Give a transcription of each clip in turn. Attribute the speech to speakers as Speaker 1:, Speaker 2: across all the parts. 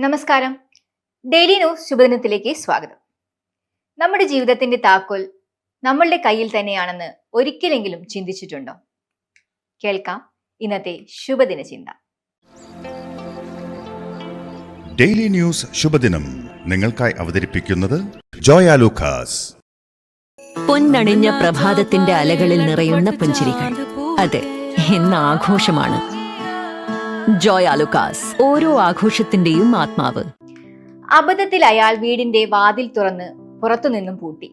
Speaker 1: നമസ്കാരം. Daily news ശുഭദിനത്തിലേക്ക് സ്വാഗതം. നമ്മുടെ ജീവിതത്തിന്റെ താക്കോൽ നമ്മളുടെ കയ്യിൽ തന്നെയാണെന്ന് ഒരിക്കലെങ്കിലും ചിന്തിച്ചിട്ടുണ്ടോ? കേൾക്കാം ഇന്നത്തെ ശുഭദിന ചിന്ത.
Speaker 2: ഡെയിലി ന്യൂസ് ശുഭദിനം നിങ്ങൾക്കായി അവതരിപ്പിക്കുന്നത് ജോയ ലൂക്കാസ്.
Speaker 3: പൊന്നണിഞ്ഞ പ്രഭാതത്തിന്റെ അലകളിൽ നിറയുന്ന പുഞ്ചിരികൾ. അതെ എന്ന ആഘോഷമാണ്. ജോയ് ആലുക്കാസ് ഓരോ ആഘോഷത്തിന്റെയും ആത്മാവ്.
Speaker 1: അബദ്ധത്തിൽ അയാൾ വീടിന്റെ വാതിൽ തുറന്ന് പുറത്തുനിന്നും പൂട്ടി.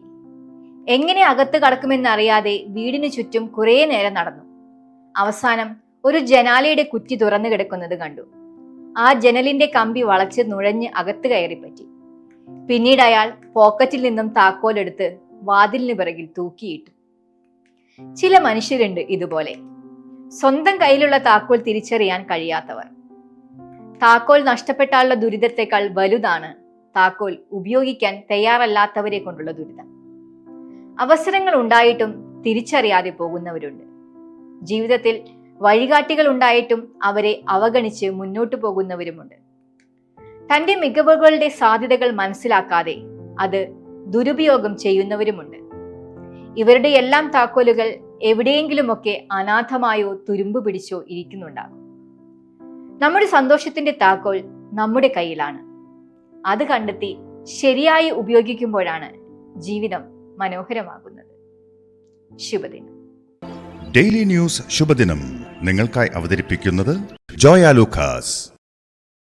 Speaker 1: എങ്ങനെ അകത്ത് കടക്കുമെന്നറിയാതെ വീടിനു ചുറ്റും കുറേ നേരം നടന്നു. അവസാനം ഒരു ജനാലയുടെ കുറ്റി തുറന്നു കിടക്കുന്നത് കണ്ടു. ആ ജനലിന്റെ കമ്പി വളച്ച് നുഴഞ്ഞ് അകത്ത് കയറിപ്പറ്റി. പിന്നീട് അയാൾ പോക്കറ്റിൽ നിന്നും താക്കോലെടുത്ത് വാതിലിന് പിറകിൽ തൂക്കിയിട്ടു. ചില മനുഷ്യരുണ്ട് ഇതുപോലെ. സ്വന്തം കയ്യിലുള്ള താക്കോൽ തിരിച്ചറിയാൻ കഴിയാത്തവർ. താക്കോൽ നഷ്ടപ്പെട്ടാലുള്ള ദുരിതത്തെക്കാൾ വലുതാണ് താക്കോൽ ഉപയോഗിക്കാൻ തയ്യാറല്ലാത്തവരെ കൊണ്ടുള്ള ദുരിതം. അവസരങ്ങൾ ഉണ്ടായിട്ടും തിരിച്ചറിയാതെ പോകുന്നവരുണ്ട്. ജീവിതത്തിൽ വഴികാട്ടികൾ ഉണ്ടായിട്ടും അവരെ അവഗണിച്ച് മുന്നോട്ടു പോകുന്നവരുമുണ്ട്. തന്റെ മികവുകളുടെ സാധ്യതകൾ മനസ്സിലാക്കാതെ അത് ദുരുപയോഗം ചെയ്യുന്നവരുമുണ്ട്. ഇവരുടെ എല്ലാം താക്കോലുകൾ എവിടെയെങ്കിലുമൊക്കെ അനാഥമായോ തുരുമ്പ് പിടിച്ചോ ഇരിക്കുന്നുണ്ടാകും. നമ്മുടെ സന്തോഷത്തിന്റെ താക്കോൽ നമ്മുടെ കയ്യിലാണ്. അത് കണ്ടെത്തി ശരിയായി ഉപയോഗിക്കുമ്പോഴാണ് ജീവിതം മനോഹരമാകുന്നത്. ശുഭദിനം.
Speaker 2: ഡെയിലി ന്യൂസ് ശുഭദിനം നിങ്ങൾക്കായി അവതരിപ്പിക്കുന്നത് ജോയ ലൂക്കാസ്.